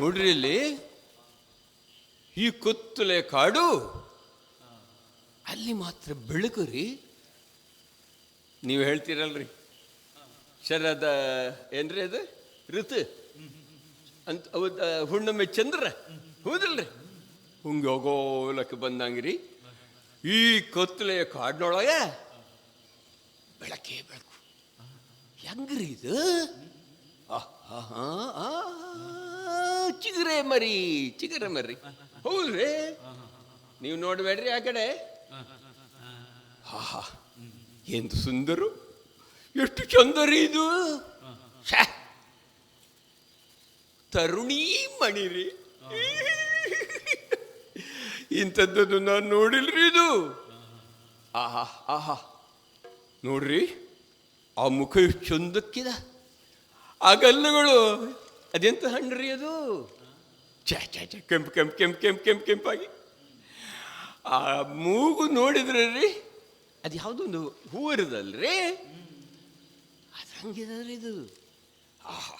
ನೋಡ್ರಿ ಇಲ್ಲಿ ಈ ಕುತ್ತಲೆ ಕಾಡು ಅಲ್ಲಿ ಮಾತ್ರ ಬೆಳಕು ರೀ. ನೀವು ಹೇಳ್ತೀರಲ್ರಿ. ಶರದ ಏನ್ರಿ ಅದು? ಋತು. ಅಂತ ಅವತ್ತು ಚಂದ್ರ. ಹೌದಲ್ರಿ. ಹಂಗೆ ಹೋಗೋಲಕ್ಕೆ ಬಂದಂಗ್ರಿ. ಈ ಕತ್ತಲೆಯ ಕಾಡಿನೊಳಗೆ ಬೆಳಕೇ ಬೆಳಕು. ಹೆಂಗ್ರಿ ಇದು? ಚಿಗುರೆ ಮರಿ, ಚಿಗರೆ ಮರಿ. ಹೌದ್ರಿ? ನೀವು ನೋಡ್ಬೇಡ್ರಿ ಆ ಕಡೆ. ಹಾ ಎಂದು ಸುಂದರು? ಎಷ್ಟು ಚಂದರಿ ಇದು. ತರುಣೀ ಮಣಿರಿ. ಇಂಥದ್ದನ್ನು ನಾನು ನೋಡಿಲ್ರಿ ಇದು. ಆಹಾ ಆಹಾ, ನೋಡ್ರಿ, ಆ ಮುಖ ಎಷ್ಟು ಚಂದಕ್ಕಿದ. ಆ ಕಲ್ಲುಗಳು ಅದೆಂತ ರೀ ಅದು? ಚಾ ಚಾ ಚಾ ಕೆಂಪು ಕೆಂಪು ಕೆಂಪು ಕೆಂಪು ಕೆಂಪು ಕೆಂಪಾಗಿ. ಆ ಮೂಗು ನೋಡಿದ್ರೆ ರೀ ಅದು ಯಾವುದೊಂದು ಹೂ ಇರೋದಲ್ರಿ ಅದು ಹಂಗಿದ್ರಿ ಇದು. ಆಹಾ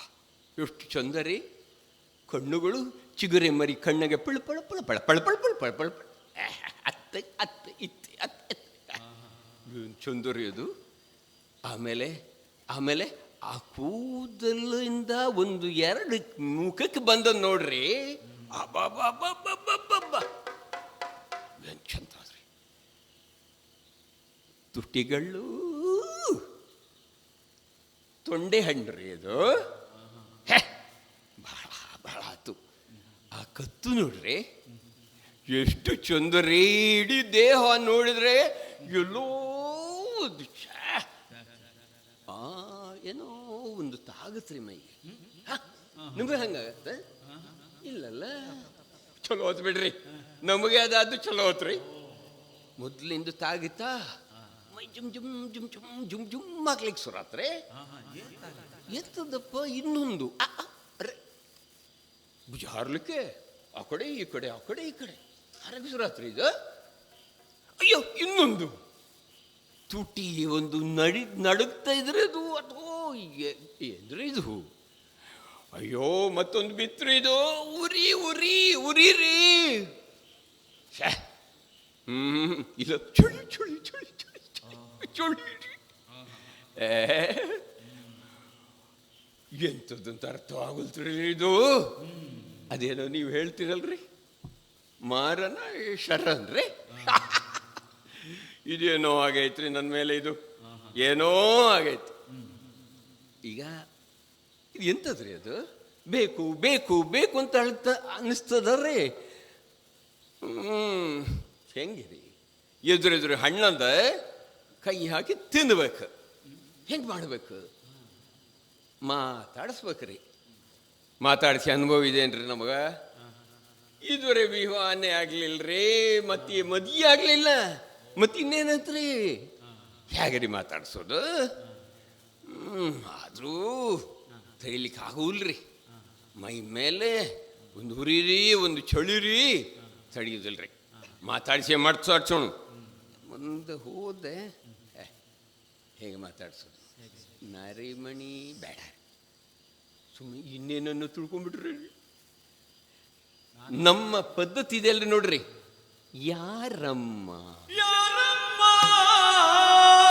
ಎಷ್ಟು ಚಂದ ರೀ. ಕಣ್ಣುಗಳು ಚಿಗುರೆ ಮರಿ ಕಣ್ಣಗೆ ಪಳ ಪಳ ಪಳ ಪಳ ಪಳ ಪಳ ಪಳ ಪಳ ಪಳ ಪಳ. ಅತ್ತ ಅತ್ತ ಇತ್ತ ಅತ್ತ ಅತ್ತ. ಚಂದ ರೀ ಅದು. ಆಮೇಲೆ ಆಮೇಲೆ ಆ ಕೂದಲಿಂದ ಒಂದು ಎರಡು ಮುಖಕ್ಕೆ ಬಂದ ನೋಡ್ರಿ. ಚಂದ ತುಟಿಗಳು. ತೊಂಡೆ ಹಣ್ಣು ರೀ ಅದು ಬಹಳ ಬಹಳ ಆತು. ಆ ಕತ್ತು ನೋಡ್ರಿ. ಎಷ್ಟು ಚಂದ ರೀ ಇಡೀ ದೇಹ ನೋಡಿದ್ರೆ ಎಲ್ಲೋ. ಆ ಏನೋ ಒಂದು ತಾಗತ್ರಿ ಮೈ. ನಿಮಗೆ ಹಂಗಾಗತ್ತೆ ಇಲ್ಲಲ್ಲ. ಚಲೋ ಹೋತ್ ಬಿಡ್ರಿ. ನಮಗೆ ಅದಾದ್ದು ಚಲೋ ಹೋತ್ರಿ. ಮೊದ್ಲಿಂದ ತಾಗಿತ್ತಾ? ಮೈ ಜುಮ್ ಜುಮ್ ಜುಮ್ ಜುಮ್ ಜುಮ್ ಜುಮ್ ಹಾಕ್ಲಿಕ್ಕೆ ಸುರಾತ್ರಿ ಎತ್ತದಪ್ಪ ಇನ್ನೊಂದು? ಹಾರ್ಲಿಕ್ಕೆ ಆ ಕಡೆ, ಈ ಕಡೆ, ಆ ಕಡೆ, ಈ ಕಡೆ. ಹಾರಕ್ಕೆ ಸುರಾತ್ರಿ ಇದು ಅಯ್ಯೋ, ಇನ್ನೊಂದು. ತುಟಿ ಒಂದು ನಡಿ, ನಡುಗ್ತಾ ಇದ್ರೆ ಅದು ಅಥವಾ ಏನ್ರಿ ಇದು. ಅಯ್ಯೋ, ಮತ್ತೊಂದು ಇದು. ಉರಿ ಉರಿ ಉರಿ, ರೀ. ಹ್ಮ್ ಇಲ್ಲ ಚುಳಿ ಚುಳಿ ಚುಳಿ ಚುಳಿ ಎಂಥದ್ದಂತ ಅರ್ಥ ಆಗಲ್ತ್ರಿ ಇದು. ಅದೇನೋ ನೀವು ಹೇಳ್ತೀರಲ್ರಿ? ಮಾರನ ಶರನ್ರಿ ಇದೇನೋ ಆಗೈತ್ರಿ ನನ್ನ ಮೇಲೆ ಇದು. ಏನೋ ಆಗೈತಿ. ಈಗ ಇದು ಎಂಥದ್ರಿ ಅದು? ಬೇಕು ಬೇಕು ಬೇಕು ಅಂತ ಹೇಳ್ತಾ ಅನ್ನಿಸ್ತದರ್ರಿ. ಹ್ಮ್, ಹೆಂಗಿರಿ? ಎದುರೆದುರು ಹಣ್ಣಂದ ಕೈ ಹಾಕಿ ತಿನ್ಬೇಕು. ಹೆಂಗೆ ಮಾಡ್ಬೇಕು? ಮಾತಾಡಿಸ್ಬೇಕ್ರಿ. ಮಾತಾಡಿಸಿ ಅನುಭವ ಇದೇನ್ರಿ ನಮಗ? ಇದುವರೆ ವಿವಾಹನೇ ಆಗ್ಲಿಲ್ರಿ, ಮತ್ತೆ ಮದಿ ಆಗ್ಲಿಲ್ಲ. ಮತ್ತೆ ಇನ್ನೇನಂತ್ರಿ ಹೇಗ್ರಿ ಮಾತಾಡ್ಸೋದು? ಆದ್ರೂ ತೈಲಿಕ್ಕೆ ಆಗೋಲ್ರಿ. ಮೈ ಮೇಲೆ ಒಂದು ಹುರಿರಿ, ಒಂದು ಚಳಿರಿ ತಡೆಯುದಿಲ್ರಿ. ಮಾತಾಡಿಸಿ ಮಾಡ್ಸಾಡ್ಸೋಣ ಮುಂದೆ ಹೋದೆ. ಹೇಗೆ ಮಾತಾಡ್ಸೋದು ನರಿಮಣಿ ಬೇಡ. ಸುಮ್ಮನೆ ಇನ್ನೇನನ್ನು ತಿಳ್ಕೊಂಡ್ಬಿಟ್ರಿ ನಮ್ಮ ಪದ್ಧತಿ ಇದೆ ಅಲ್ರಿ ನೋಡ್ರಿ. ಯಾರಮ್ಮ?